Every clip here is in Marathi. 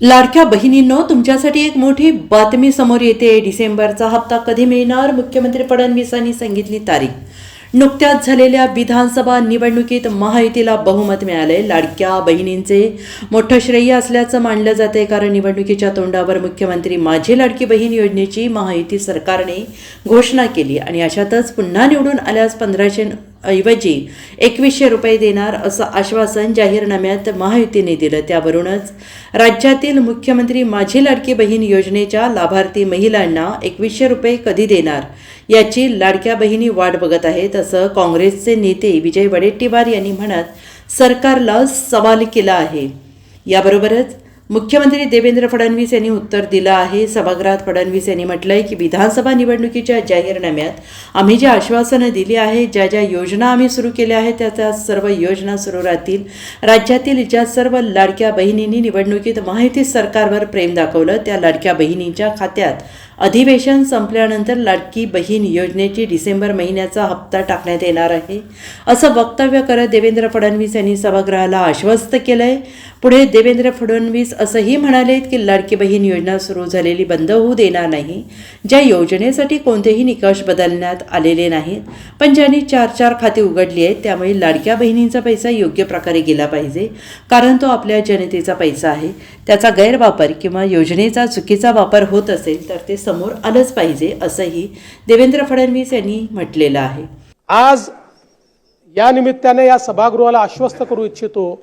लाडक्या बहिणींनो तुमच्यासाठी एक मोठी बातमी समोर येते. डिसेंबरचा हप्ता कधी मिळणार? मुख्यमंत्री फडणवीसांनी सांगितली तारीख. नुकत्याच झालेल्या विधानसभा निवडणुकीत महायुतीला बहुमत मिळाले. लाडक्या बहिणींचे मोठं श्रेय असल्याचं मानलं जाते कारण निवडणुकीच्या तोंडावर मुख्यमंत्री माझी लाडकी बहीण योजनेची महायुती सरकारने घोषणा केली आणि अशातच पुन्हा निवडून आल्यास पंधराशे ऐवजी एकवीसशे रुपये देणार असं आश्वासन जाहीरनाम्यात महायुतीने दिलं. त्यावरूनच राज्यातील मुख्यमंत्री माझी लाडकी बहीण योजनेच्या लाभार्थी महिलांना एकवीसशे रुपये कधी देणार? याची लाडक्या बहिणी वाट बघत आहेत असं काँग्रेसचे नेते विजय वडेट्टीवार यांनी म्हणत सरकारला सवाल केला आहे. याबरोबरच मुख्यमंत्री देवेंद्र फडणवीस यांनी उत्तर दिलं आहे. सभागृहात फडणवीस यांनी म्हटलंय की विधानसभा निवडणुकीच्या जाहीरनाम्यात आम्ही जी आश्वासनं दिली आहे ज्या ज्या योजना आम्ही सुरू केल्या आहेत त्या त्या सर्व योजना सुरू राहतील. राज्यातील ज्या सर्व लाडक्या बहिणींनी निवडणुकीत माहिती सरकारवर प्रेम दाखवलं त्या लाडक्या बहिणींच्या खात्यात अधिवेशन संपल्यानंतर लाडकी बहीण योजनेची डिसेंबर महिन्याचा हप्ता टाकण्यात येणार आहे. असं वक्तव्य करत देवेंद्र फडणवीस यांनी सभागृहाला आश्वस्त केलंय. पुढे देवेंद्र फडणवीस असंही म्हणालेत की लाडकी बहीण योजना सुरू झालेली बंद होऊ देणार नाही. ज्या योजनेसाठी कोणतेही निकष बदलण्यात आलेले नाहीत पण ज्यांनी चार चार खाती उघडली आहेत त्यामुळे लाडक्या बहिणींचा पैसा योग्य प्रकारे गेला पाहिजे. कारण तो आपल्या जनतेचा पैसा आहे. त्याचा गैरवापर किंवा योजनेचा चुकीचा वापर होत असेल तर ते समोर आलंच पाहिजे असंही देवेंद्र फडणवीस यांनी म्हटलेलं आहे. आज या निमित्ताने या सभागृहाला आश्वस्त करू इच्छितो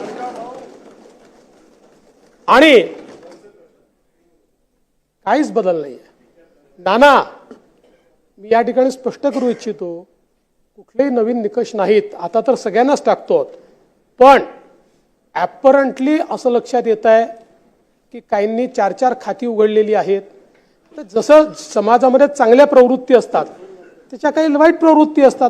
आणि काहीच बदल नाही नाना मी या ठिकाणी स्पष्ट करू इच्छितो कुठलेही नवीन निकष नाहीत. आता तर सगळ्यांनाच टाकतो पण ॲपरंटली असं लक्षात येत आहे की काहींनी चार चार खाती उघडलेली आहेत. तर जसं समाजामध्ये चांगल्या प्रवृत्ती असतात त्याच्या काही वाईट प्रवृत्ती असतात.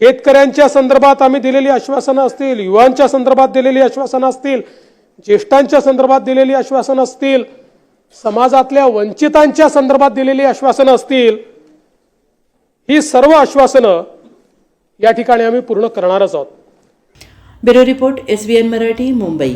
शेतकऱ्यांच्या संदर्भात आम्ही दिलेली आश्वासनं असतील युवांच्या संदर्भात दिलेली आश्वासनं असतील ज्येष्ठांच्या संदर्भात दिलेली आश्वासनं असतील समाजातल्या वंचितांच्या संदर्भात दिलेली आश्वासनं असतील ही सर्व आश्वासनं या ठिकाणी आम्ही पूर्ण करणारच आहोत. Bureau report S B N Marathi Mumbai.